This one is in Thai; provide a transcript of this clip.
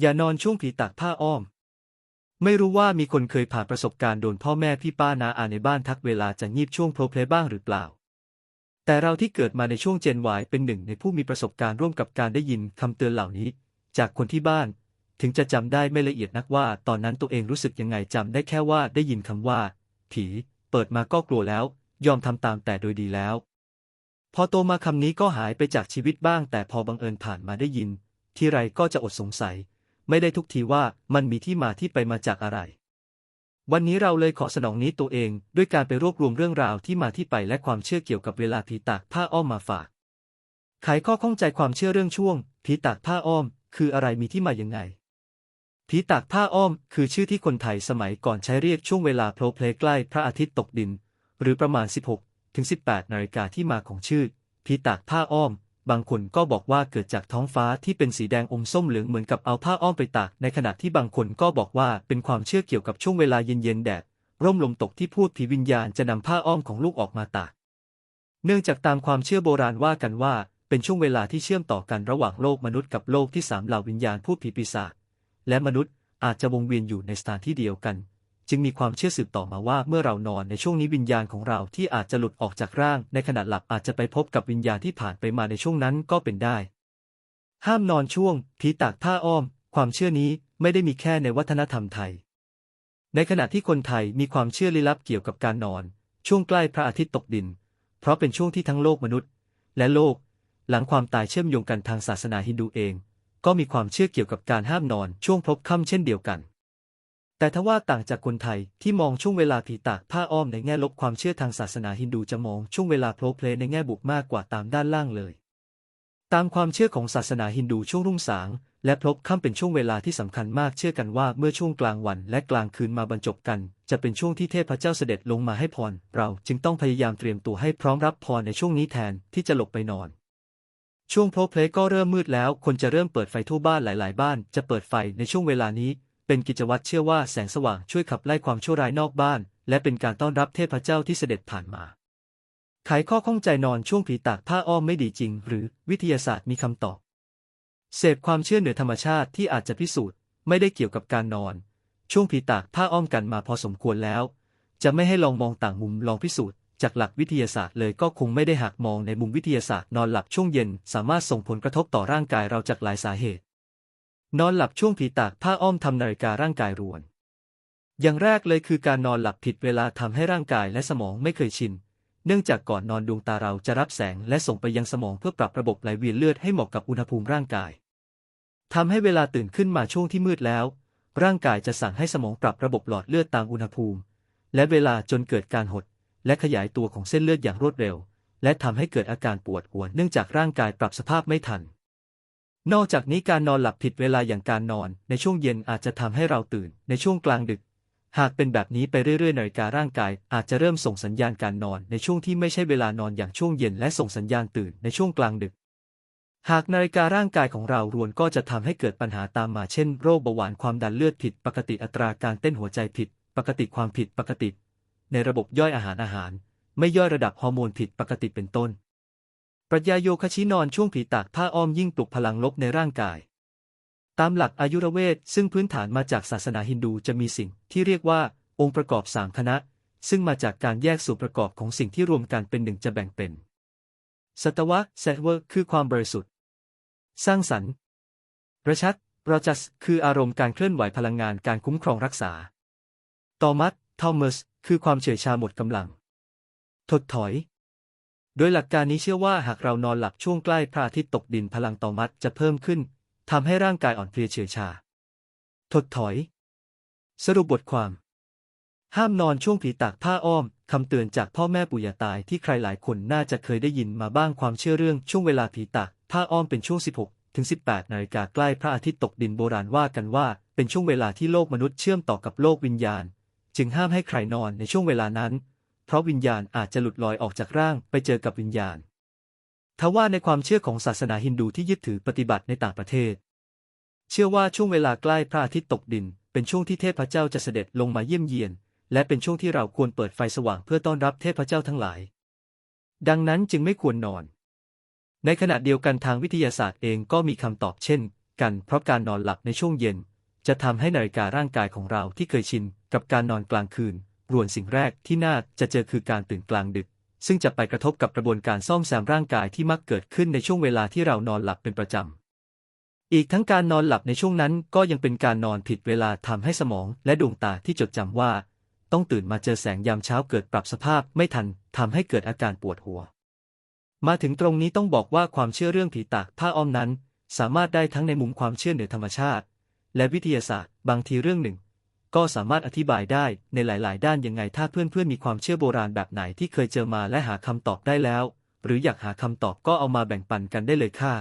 อย่านอนช่วงผีตากผ้าอ้อม ไม่รู้ว่ามีคนเคยผ่านประสบการณ์โดนพ่อแม่พี่ป้านาอาในบ้านทักเวลาจะงีบช่วงโพลเพลบ้างหรือเปล่า แต่เราที่เกิดมาในช่วงเจนวายเป็นหนึ่งในผู้มีประสบการณ์ร่วมกับการได้ยินคำเตือนเหล่านี้ จากคนที่บ้าน ถึงจะจำได้ไม่ละเอียดนักว่า ตอนนั้นตัวเองรู้สึกยังไงจำได้แค่ว่าได้ยินคำว่า ผี เปิดมาก็กลัวแล้ว ยอมทำตามแต่โดยดีแล้ว พอโตมาคำนี้ก็หายไปจากชีวิตบ้าง แต่พอบังเอิญผ่านมาได้ยิน ทีไรก็จะอดสงสัย ไม่ได้ทุกทีว่ามันมีที่มาที่ไปมาจากอะไร วันนี้เราเลยขอสนองนี้ตัวเองด้วยการไปรวบรวมเรื่องราวที่มาที่ไปและความเชื่อเกี่ยวกับเวลาผีตากผ้าอ้อมมาฝากไขข้อข้องใจความเชื่อเรื่องช่วงผีตากผ้าอ้อม คืออะไรมีที่มายังไงผีตากผ้าอ้อม คือชื่อที่คนไทยสมัยก่อนใช้เรียกช่วงเวลาโพลเพลใกล้พระอาทิตย์ตกดิน หรือประมาณ 16 ถึง 18 นาฬิกาที่มาของชื่อผีตากผ้าอ้อม บางคนก็บอกว่าเกิดจากท้องฟ้าที่เป็นสีแดงอมส้มเหลืองเหมือนกับเอาผ้าอ้อมไปตาก ในขณะที่บางคนก็บอกว่าเป็นความเชื่อเกี่ยวกับช่วงเวลาเย็นๆแดด ร่มลมตกที่พูดผีวิญญาณจะนำผ้าอ้อมของลูกออกมาตาก เนื่องจากตามความเชื่อโบราณว่ากันว่า เป็นช่วงเวลาที่เชื่อมต่อกันระหว่างโลกมนุษย์กับโลกที่สามเหล่าวิญญาณพูดผีปีศาจและมนุษย์อาจจะวงเวียนอยู่ในสถานที่เดียวกัน จึงมีความเชื่อสืบต่อมาว่าเมื่อเรานอนในช่วงนี้วิญญาณของเราที่อาจจะหลุดออกจากร่าง ในขณะหลับอาจจะไปพบกับวิญญาณที่ผ่านไปมาในช่วงนั้นก็เป็นได้ ห้ามนอนช่วง ผีตากผ้าอ้อม ความเชื่อนี้ไม่ได้มีแค่ในวัฒนธรรมไทย ในขณะที่คนไทยมีความเชื่อลี้ลับเกี่ยวกับการนอน ช่วงใกล้พระอาทิตย์ตกดิน เพราะเป็นช่วงที่ทั้งโลกมนุษย์ และโลก หลังความตายเชื่อมโยงกันทางศาสนาฮินดูเอง ก็มีความเชื่อเกี่ยวกับการห้ามนอนช่วงพบค่ำเช่นเดียวกัน แต่ถ้าว่าต่างจากคนไทยที่มองช่วงเวลาผีตากผ้าอ้อมในแง่ลบความเชื่อทางศาสนาฮินดูจะมองช่วงเวลาโพลเพลในแง่บวกมากกว่าตามด้านล่างเลย ตามความเชื่อของศาสนาฮินดูช่วงรุ่งสาง และพลบค่ำเป็นช่วงเวลาที่สำคัญมากเชื่อกันว่าเมื่อช่วงกลางวันและกลางคืนมาบรรจบกัน จะเป็นช่วงที่เทพเจ้าเสด็จลงมาให้พร เราจึงต้องพยายามเตรียมตัวให้พร้อมรับพรในช่วงนี้แทนที่จะหลบไปนอนช่วงโพลเพลก็เริ่มมืดแล้ว คนจะเริ่มเปิดไฟทั่วบ้านหลาย ๆ บ้าน จะเปิดไฟในช่วงเวลานี้ เป็นกิจวัตรเชื่อว่าแสงสว่างช่วยขับไล่ความชั่วร้ายนอกบ้าน และเป็นการต้อนรับเทพเจ้าที่เสด็จผ่านมาไขข้อข้องใจนอนช่วงผีตากผ้าอ้อมไม่ดีจริง หรือวิทยาศาสตร์มีคำตอบ เสพความเชื่อเหนือธรรมชาติที่อาจจะพิสูจน์ ไม่ได้เกี่ยวกับการนอน ช่วงผีตากผ้าอ้อมกันมาพอสมควรแล้ว จะไม่ให้ลองมองต่างมุมลองพิสูจน์จากหลักวิทยาศาสตร์เลยก็คงไม่ได้หักมองในมุมวิทยาศาสตร์นอนหลับช่วงเย็น สามารถส่งผลกระทบต่อร่างกายเราจากหลายสาเหตุ นอนหลับช่วงผีตากผ้าอ้อมทำนาฬิการ่างกายรวน อย่างแรกเลยคือการนอนหลับผิดเวลาทำให้ร่างกายและสมองไม่เคยชิน เนื่องจากก่อนนอนดวงตาเราจะรับแสงและส่งไปยังสมองเพื่อปรับระบบไหลเวียนเลือดให้เหมาะกับอุณหภูมิร่างกายทำให้เวลาตื่นขึ้นมาช่วงที่มืดแล้ว ร่างกายจะสั่งให้สมองปรับระบบหลอดเลือดตามอุณหภูมิ และเวลาจนเกิดการหด และขยายตัวของเส้นเลือดอย่างรวดเร็ว และทำให้เกิดอาการปวดหัวเนื่องจากร่างกายปรับสภาพไม่ทัน นอกจากนี้การนอนหลับผิดเวลาอย่างการนอน ในช่วงเย็นอาจจะทำให้เราตื่น ในช่วงกลางดึก หากเป็นแบบนี้ไปเรื่อยๆนาฬิการ่างกาย อาจจะเริ่มส่งสัญญาณการนอน ในช่วงที่ไม่ใช่เวลานอนอย่างช่วงเย็นและส่งสัญญาณตื่นในช่วงกลางดึก หากนาฬิการ่างกายของเรารวนก็จะทำให้เกิดปัญหาตามมาเช่น โรคเบาหวานความดันเลือดผิด ปกติอัตราการเต้นหัวใจผิด ปกติความผิดปกติ ในระบบย่อยอาหารอาหาร ไม่ย่อยระดับฮอร์โมนผิดปกติเป็นต้น ปรัชญาโยคะชี้นอนช่วงผีตากผ้าอ้อมยิ่งปลุกพลังลบในร่างกาย ตามหลักอายุรเวทซึ่งพื้นฐานมาจากศาสนาฮินดูจะมีสิ่งที่เรียกว่าองค์ประกอบสามคณะ ซึ่งมาจากการแยกส่วนประกอบของสิ่งที่รวมกันเป็นหนึ่งจะแบ่งเป็นสัตวะเซเวอร์คือความบริสุทธิ์ สร้างสรรค์ประชัดราจัสคืออารมณ์การเคลื่อนไหวพลังงานการคุ้มครองรักษา ตอมัสทอมัสคือความเฉื่อยชาหมดกำลัง ถดถอย โดยหลักการนี้เชื่อว่าหากเรานอนหลับช่วงใกล้พระอาทิตย์ตกดินพลังตอมัสจะเพิ่มขึ้นทำให้ร่างกายอ่อนเพลียเฉื่อยชา ถดถอย สรุปบทความ ห้ามนอนช่วงผีตากผ้าอ้อมคำเตือนจากพ่อแม่ปู่ย่าตายที่ใครหลายคนน่าจะเคยได้ยินมาบ้างความเชื่อเรื่องช่วงเวลาผีตากผ้าอ้อมเป็นช่วง 16 ถึง 18 นาฬิกาใกล้พระอาทิตย์ตกดินโบราณว่ากันว่า เป็นช่วงเวลาที่โลกมนุษย์เชื่อมต่อกับโลกวิญญาณ จึงห้ามให้ใครนอนในช่วงเวลานั้น เพราะวิญญาณอาจจะหลุดลอยออกจากร่างไปเจอกับวิญญาณ ทว่าในความเชื่อของศาสนาฮินดูที่ยึดถือปฏิบัติในต่างประเทศ เชื่อว่าช่วงเวลาใกล้พระอาทิตย์ตกดิน เป็นช่วงที่เทพเจ้าจะเสด็จลงมาเยี่ยมเยียน และเป็นช่วงที่เราควรเปิดไฟสว่างเพื่อต้อนรับเทพเจ้าทั้งหลาย ดังนั้นจึงไม่ควรนอน ในขณะเดียวกันทางวิทยาศาสตร์เองก็มีคำตอบเช่น กัน เพราะการนอนหลับในช่วงเย็น จะทำให้นาฬิการ่างกายของเราที่เคยชินกับการนอนกลางคืน รวนสิ่งแรกที่น่าจะเจอคือการตื่นกลางดึก ซึ่งจะไปกระทบกับกระบวนการซ่อมแซมร่างกายที่มักเกิดขึ้นในช่วงเวลาที่เรานอนหลับเป็นประจำอีกทั้งการนอนหลับในช่วงนั้นก็ยังเป็นการนอนผิดเวลาทำให้สมองและดวงตาที่จดจำว่า ต้องตื่นมาเจอแสงยามเช้าเกิดปรับสภาพไม่ทันทำให้เกิดอาการปวดหัว มาถึงตรงนี้ต้องบอกว่าความเชื่อเรื่องผีตากผ้าอ้อมนั้น สามารถได้ทั้งในมุมความเชื่อเหนือธรรมชาติ และวิทยาศาสตร์ บางทีเรื่องหนึ่ง ก็สามารถอธิบายได้ในหลาย ๆ ด้านยังไงถ้าเพื่อนๆมีความเชื่อโบราณแบบไหนที่เคยเจอมาและหาคำตอบได้แล้ว หรืออยากหาคำตอบก็เอามาแบ่งปันกันได้เลยค่ะ